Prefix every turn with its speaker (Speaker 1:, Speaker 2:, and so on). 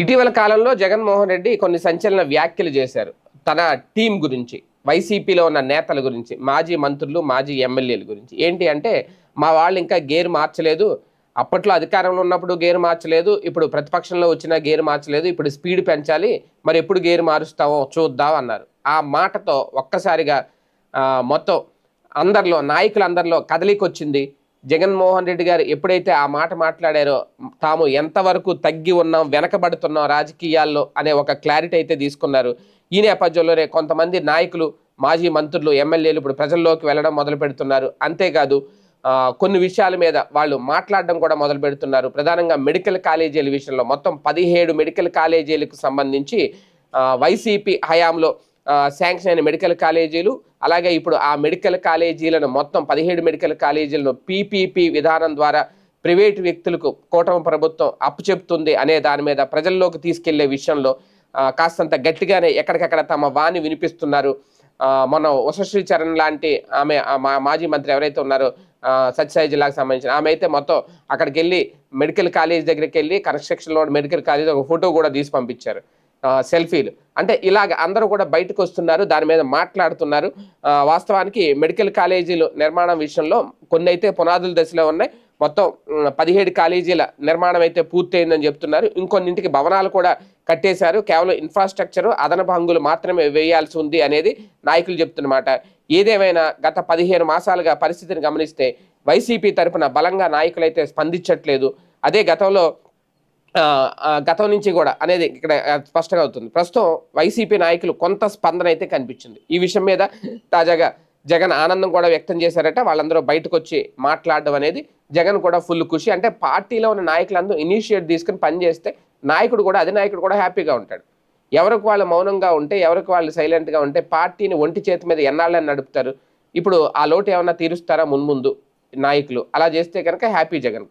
Speaker 1: ఇటీవల కాలంలో జగన్మోహన్ రెడ్డి కొన్ని సంచలన వ్యాఖ్యలు చేశారు. తన టీం గురించి వైసీపీలో ఉన్న నేతల గురించి మాజీ మంత్రులు మాజీ ఎమ్మెల్యేల గురించి. ఏంటి అంటే మా వాళ్ళు ఇంకా గేరు మార్చలేదు. అప్పట్లో అధికారంలో ఉన్నప్పుడు గేరు మార్చలేదు. ఇప్పుడు ప్రతిపక్షంలో వచ్చినా గేరు మార్చలేదు. ఇప్పుడు స్పీడ్ పెంచాలి. మరి ఎప్పుడు గేరు మారుస్తావో చూద్దాం అన్నారు. ఆ మాటతో ఒక్కసారిగా మొత్తం అందరిలో నాయకులందరిలో కదలికొచ్చింది. జగన్మోహన్ రెడ్డి గారు ఎప్పుడైతే ఆ మాట మాట్లాడారో తాము ఎంతవరకు తగ్గి ఉన్నాం వెనకబడుతున్నాం రాజకీయాల్లో అనే ఒక క్లారిటీ అయితే తీసుకున్నారు. ఈ నేపథ్యంలోనే కొంతమంది నాయకులు మాజీ మంత్రులు ఎమ్మెల్యేలు ఇప్పుడు ప్రజల్లోకి వెళ్ళడం మొదలు పెడుతున్నారు. అంతేకాదు కొన్ని విషయాల మీద వాళ్ళు మాట్లాడడం కూడా మొదలు పెడుతున్నారు. ప్రధానంగా మెడికల్ కాలేజీల విషయంలో మొత్తం పదిహేడు మెడికల్ కాలేజీలకు సంబంధించి వైసీపీ హయాంలో శాంక్షన్ అయిన మెడికల్ కాలేజీలు అలాగే ఇప్పుడు ఆ మెడికల్ కాలేజీలను మొత్తం పదిహేడు మెడికల్ కాలేజీలను పీపీపీ విధానం ద్వారా ప్రైవేటు వ్యక్తులకు కూటమి ప్రభుత్వం అప్పు చెప్తుంది అనే దాని మీద ప్రజల్లోకి తీసుకెళ్ళే విషయంలో కాస్తంత గట్టిగానే ఎక్కడికక్కడ తమ వాణి వినిపిస్తున్నారు. మన మొన్న ఉషశ్రీ చరణ్ లాంటి ఆమె మా- మాజీ మంత్రి ఎవరైతే ఉన్నారో సత్యసాయి జిల్లాకు సంబంధించిన ఆమె అయితే మొత్తం అక్కడికి వెళ్ళి మెడికల్ కాలేజ్ దగ్గరికి వెళ్ళి కన్స్ట్రక్షన్లో మెడికల్ కాలేజ్ ఒక ఫోటో కూడా తీసి పంపించారు. సెల్ఫీలు. అంటే ఇలాగ అందరూ కూడా బయటకు వస్తున్నారు దాని మీద మాట్లాడుతున్నారు. వాస్తవానికి మెడికల్ కాలేజీలు నిర్మాణం విషయంలో కొన్ని అయితే పునాదుల దశలో ఉన్నాయి. మొత్తం పదిహేడు కాలేజీల నిర్మాణం అయితే పూర్తయిందని చెప్తున్నారు. ఇంకొన్నింటికి భవనాలు కూడా కట్టేశారు. కేవలం ఇన్ఫ్రాస్ట్రక్చర్ అదనపు హంగులు మాత్రమే వేయాల్సి ఉంది అనేది నాయకులు చెప్తున్నమాట. ఏదేమైనా గత పదిహేను మాసాలుగా పరిస్థితిని గమనిస్తే వైసీపీ తరపున బలంగా నాయకులైతే స్పందించట్లేదు. అదే గతంలో గతం నుంచి కూడా అనేది ఇక్కడ స్పష్టంగా అవుతుంది. ప్రస్తుతం వైసీపీ నాయకులు కొంత స్పందన అయితే కనిపించింది. ఈ విషయం మీద తాజాగా జగన్ ఆనందం కూడా వ్యక్తం చేశారట. వాళ్ళందరూ బయటకు వచ్చి మాట్లాడడం అనేది జగన్ కూడా ఫుల్ ఖుషి. అంటే పార్టీలో ఉన్న నాయకులందరూ ఇనిషియేట్ తీసుకుని పనిచేస్తే నాయకుడు కూడా అధినాయకుడు కూడా హ్యాపీగా ఉంటాడు. ఎవరికి వాళ్ళు మౌనంగా ఉంటే ఎవరికి వాళ్ళు సైలెంట్గా ఉంటే పార్టీని ఒంటి చేతి మీద ఎన్నాళ్ళని నడుపుతారు. ఇప్పుడు ఆ లోటు ఏమన్నా తీరుస్తారా మున్ముందు నాయకులు? అలా చేస్తే కనుక హ్యాపీ జగన్.